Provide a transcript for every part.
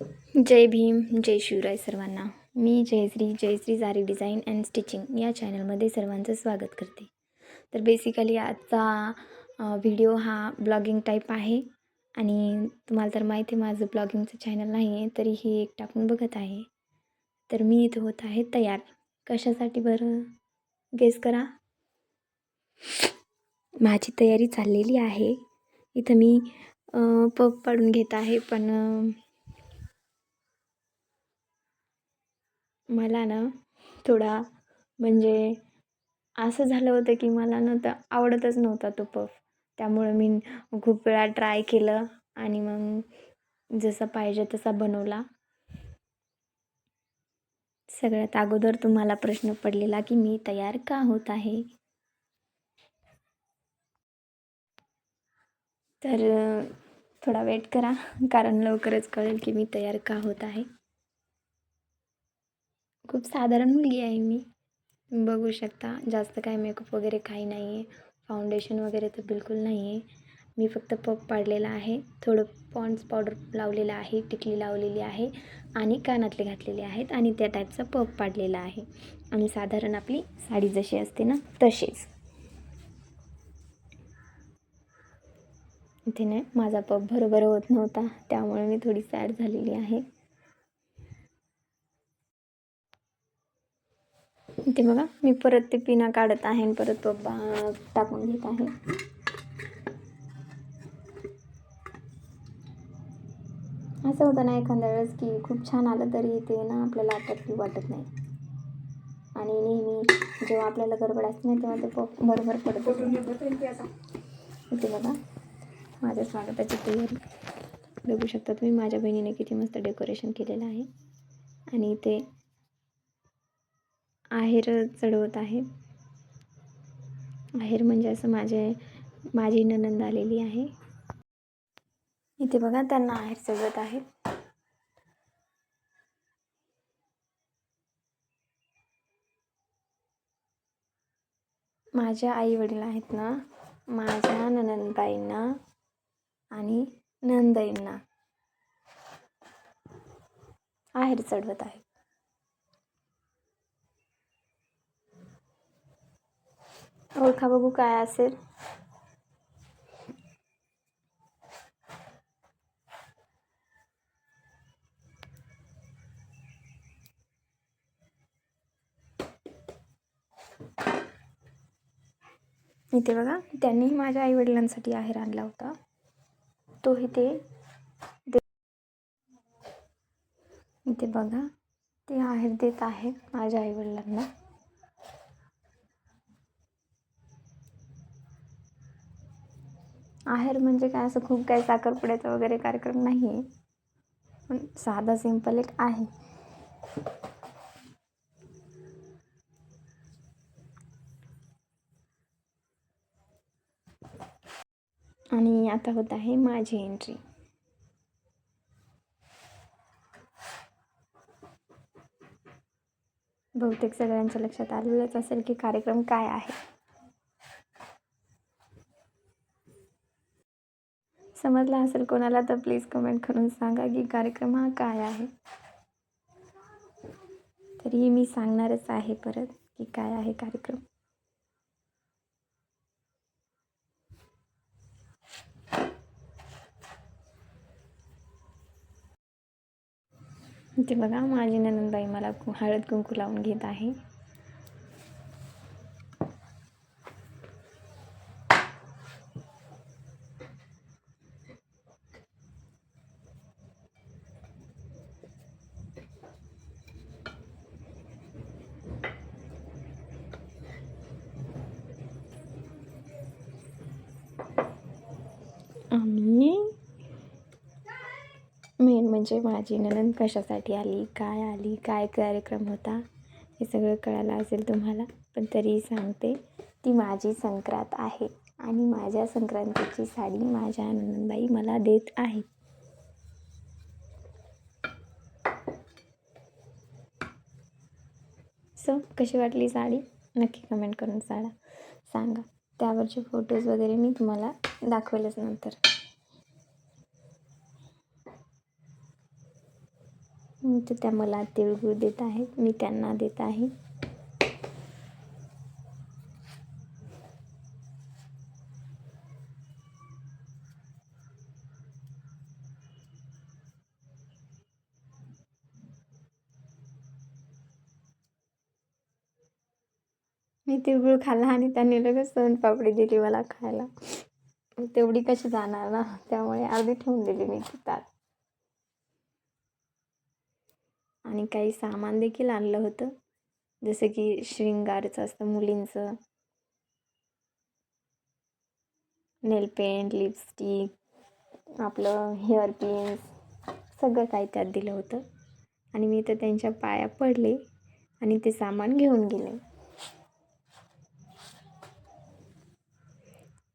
जय भीम जय शिवराय सर्वांना. मी जयश्री जयश्री सारी design and stitching या चॅनलमध्ये सर्वांचं स्वागत करते. तर बेसिकली आजचा व्हिडिओ हा ब्लॉगिंग टाईप आहे. आणि तुम्हाला तर माहिती आहे माझं ब्लॉगिंगचं चॅनल नाही आहे तरीही एक टाकून बघत आहे. तर मी इथं होत आहे तयार. कशासाठी बरं? गेस करा. माझी तयारी चाललेली आहे. इथं मी पप पाडून घेत आहे पण मला ना थोडा म्हणजे असं झालं होतं की मला ना तर आवडतच नव्हता तो पफ त्यामुळं मी खूप वेळा ट्राय केलं आणि मग जसा पाहिजे तसा बनवला. सगळ्यात अगोदर तुम्हाला प्रश्न पडलेला की मी तयार का होत आहे? तर थोडा वेट करा कारण लवकरच कळेल की मी तयार का होत आहे. खूप साधारण मुलगी आहे मी. बघू शकता जास्त काय मेकअप वगैरे काही नाही आहे फाउंडेशन वगैरे तर बिलकुल नाही आहे मी फक्त पप पाडलेला आहे. थोडं पॉन्ड्स पावडर लावलेलं आहे टिकली लावलेली आहे आणि कानातले घातलेले आहेत आणि त्या टाईपचा पप पाडलेला आहे. आणि साधारण आपली साडी जशी असते ना तशीच. इथे नाही माझा पप बरोबर होत नव्हता त्यामुळे मी थोडी सॅड झालेली आहे. इथे बघा मी परत ते पिना काढत आहे आणि परत पप्पा टाकून घेत आहे. असं होतं ना एखाद्या वेळेस की खूप छान आलं तरी ते ना आपल्याला अट्रॅक्टिव्ह वाटत नाही. आणि नेहमी जेव्हा आपल्याला गडबड असते ना तेव्हा ते प बरोबर पडत इथे बघा माझ्या स्वागताची तयारी. बघू शकता तुम्ही माझ्या बहिणीने किती मस्त डेकोरेशन केलेलं आहे. आणि इथे आहेर चढवत आहे. आहेर म्हणजे असं माझे माझी ननंद आलेली आहे. इथे बघा त्यांना आहेर चढवत आहे. माझ्या आई वडील आहेत ना माझ्या ननंदबाईंना आणि नंदईंना आहेर चढवत आहे. ओळखा बघू काय असेल. इथे बघा त्यांनी माझ्या आई वडिलांसाठी आहेर आणला होता. तो इथे इथे बघा ते आहेर देत आहे माझ्या आई आहेर म्हणजे काय? असं खूप काही साखरपुड्याचा वगैरे कार्यक्रम नाही आहे पण साधा सिंपल एक आहे. आणि आता होत आहे माझी एंट्री बहुतेक सगळ्यांच्या लक्षात आलेलंच असेल की कार्यक्रम काय आहे. समजला असेल कोणाला तर प्लीज कमेंट करून सांगा की कार्यक्रम हा काय आहे. तरीही मी सांगणारच आहे परत की काय आहे कार्यक्रम. ते बघा माझी ननंदबाई मला कु- हळद कुंकू लावून घेत आहे. आम्ही मेन म्हणजे माझी ननंद कशासाठी आली काय आली काय कार्यक्रम होता हे सगळं कळालं असेल तुम्हाला पण तरी सांगते ती माझी संक्रांत आहे आणि माझ्या संक्रांतीची साडी माझ्या ननंदबाई मला देत आहे. सो कशी वाटली साडी? नक्की कमेंट करून साडा सांगा. त्यावरचे फोटोज वगैरे मी तुम्हाला दाखवेलच नंतर. तर त्या मला तिळगुळ देत आहेत मी त्यांना देत आहे. मी तिळगुळ खाल्ला आणि त्यांनी लगेच सोनपापडी दिली मला खायला. तेवढी कशी जाणार ना? त्यामुळे अर्धी ठेवून दिली मी ती आणि काही सामान देखील आणलं होतं. जसं की शृंगारचं असतं मुलींचं. नेल पेंट लिपस्टिक आपलं हेअर पिन्स सगळं काही त्यात दिलं होतं. आणि मी तर त्यांच्या पाया पडले आणि ते सामान घेऊन गेले.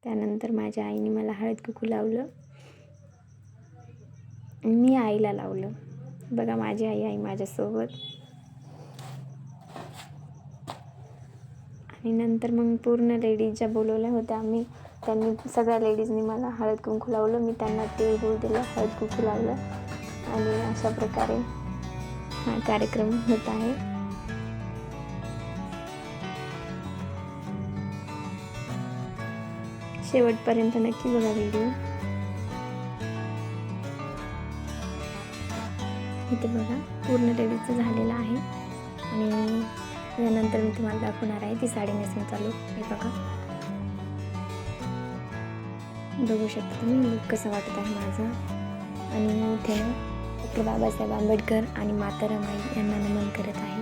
त्यानंतर माझ्या आईने मला हळद कुकू लावलं. मी आईला लावलं. बघा माझी आई आई माझ्यासोबत. आणि नंतर मग पूर्ण लेडीज ज्या बोलवल्या होत्या आम्ही. त्यांनी सगळ्या लेडीजनी मला हळद कुंकू लावलं. मी त्यांना तिळगुळ दिलं हळद कुंकू लावलं. आणि अशा प्रकारे हा कार्यक्रम होत आहे. शेवटपर्यंत नक्की बघा व्हिडिओ इथे बघा पूर्ण रेडीचं झालेलं आहे. आणि यानंतर मी तुम्हाला दाखवणार आहे ती साडी नेसून चालू. हे बघा. बघू शकता तुम्ही लुक कसं वाटत आहे माझं. आणि इथे डॉक्टर बाबासाहेब आंबेडकर आणि माता रमाई यांना नमन करत आहे.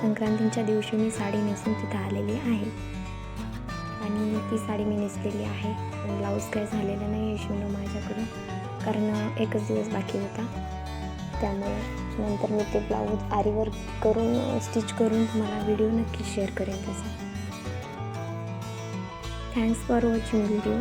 संक्रांतीच्या दिवशी मी साडी नेसून तिथं आलेली आहे. आणि ती साडी मी नेसलेली आहे. पण ब्लाऊज काय झालेलं नाही आहे शिवणं माझ्याकडून. कारण एकच दिवस बाकी होता. त्यामुळे नंतर मी ते ब्लाऊज आरीवर करून स्टिच करून तुम्हाला व्हिडिओ नक्की शेअर करेन त्याचा. Thanks for watching video